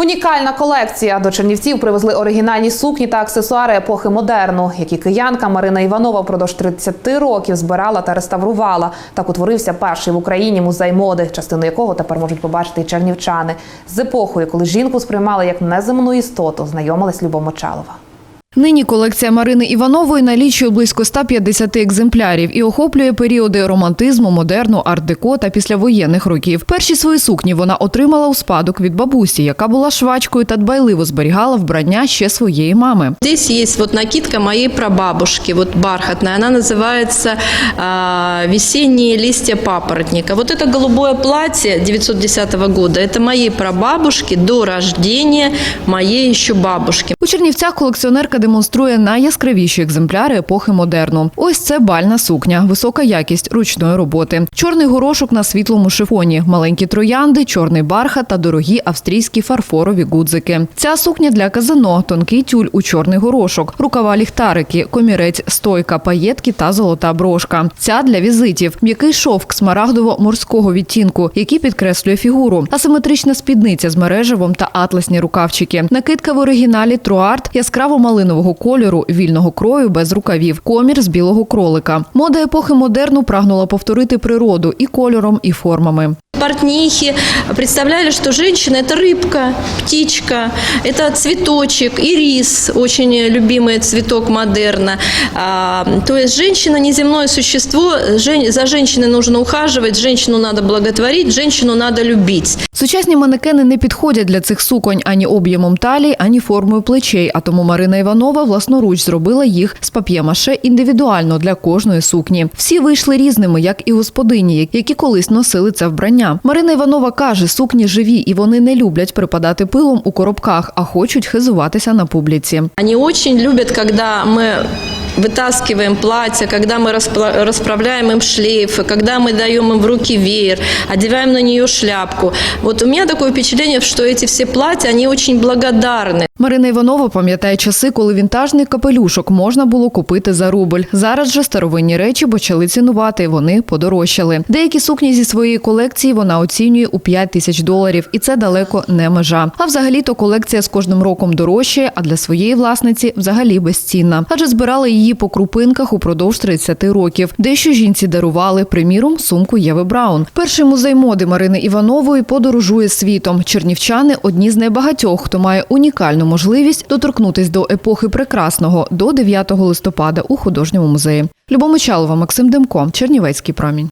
Унікальна колекція. До Чернівців привезли оригінальні сукні та аксесуари епохи модерну, які киянка Марина Іванова впродовж 30 років збирала та реставрувала. Так утворився перший в Україні музей моди, частину якого тепер можуть побачити чернівчани. З епохою, коли жінку сприймали як неземну істоту, знайомилась Люба Мочалова. Нині колекція Марини Іванової налічує близько 150 екземплярів і охоплює періоди романтизму, модерну, арт-деко та післявоєнних років. Перші свої сукні вона отримала у спадок від бабусі, яка була швачкою та дбайливо зберігала вбрання ще своєї мами. Здесь есть вот накидка моей прабабушки, вот бархатная. Она называется а, «Весенние листья папоротника». Вот это голубое платье 910 года, это моей прабабушки до рождения моей еще бабушки. У Чернівцях колекціонерка демонструє найяскравіші екземпляри епохи модерну. Ось це бальна сукня, висока якість ручної роботи, чорний горошок на світлому шифоні, маленькі троянди, чорний бархат та дорогі австрійські фарфорові гудзики. Ця сукня для казино, тонкий тюль у чорний горошок, рукава ліхтарики, комірець, стойка, паєтки та золота брошка. Ця для візитів, м'який шовк смарагдово-морського відтінку, який підкреслює фігуру, асиметрична спідниця з мережевом та атласні рукавчики, накидка в оригіналі труарт яскраво малинового кольору, вільного крою без рукавів, комір з білого кролика. Мода епохи модерну прагнула повторити природу і кольором, і формами Портнихи представляли, что женщина – это рыбка, птичка, это цветочек, ирис, очень любимый цветок модерна. А, то есть женщина – неземное существо, жен- за женщиной нужно ухаживать, женщину надо благотворить, женщину надо любить. Сучасні манекени не підходять для цих суконь ані об'ємом талії, ані формою плечей. А тому Марина Іванова власноруч зробила їх з пап'є-маше індивідуально для кожної сукні. Всі вийшли різними, як і господині, які колись носили це вбрання. Марина Іванова каже, сукні живі і вони не люблять припадати пилом у коробках, а хочуть хизуватися на публіці. Они очень любят, когда мы вытаскиваем платье, когда мы распла- расправляем им шлейфы, когда мы даем им в руки веер, одеваем на нее шляпку. Вот у меня такое впечатление, что эти все платья, они очень благодарны. Марина Іванова пам'ятає часи, коли вінтажний капелюшок можна було купити за рубль. Зараз же старовинні речі почали цінувати. Вони подорожчали. Деякі сукні зі своєї колекції вона оцінює у 5 тисяч доларів, і це далеко не межа. А взагалі-то колекція з кожним роком дорожчає, а для своєї власниці взагалі безцінна. Адже збирали її по крупинках упродовж 30 років. Дещо жінці дарували, приміром, сумку Єви Браун. Перший музей моди Марини Іванової подорожує світом. Чернівчани одні з небагатьох, хто має унікальну можливість доторкнутись до епохи прекрасного до 9 листопада у художньому музеї. Любомичалова, Максим Демко, Чернівецький промінь.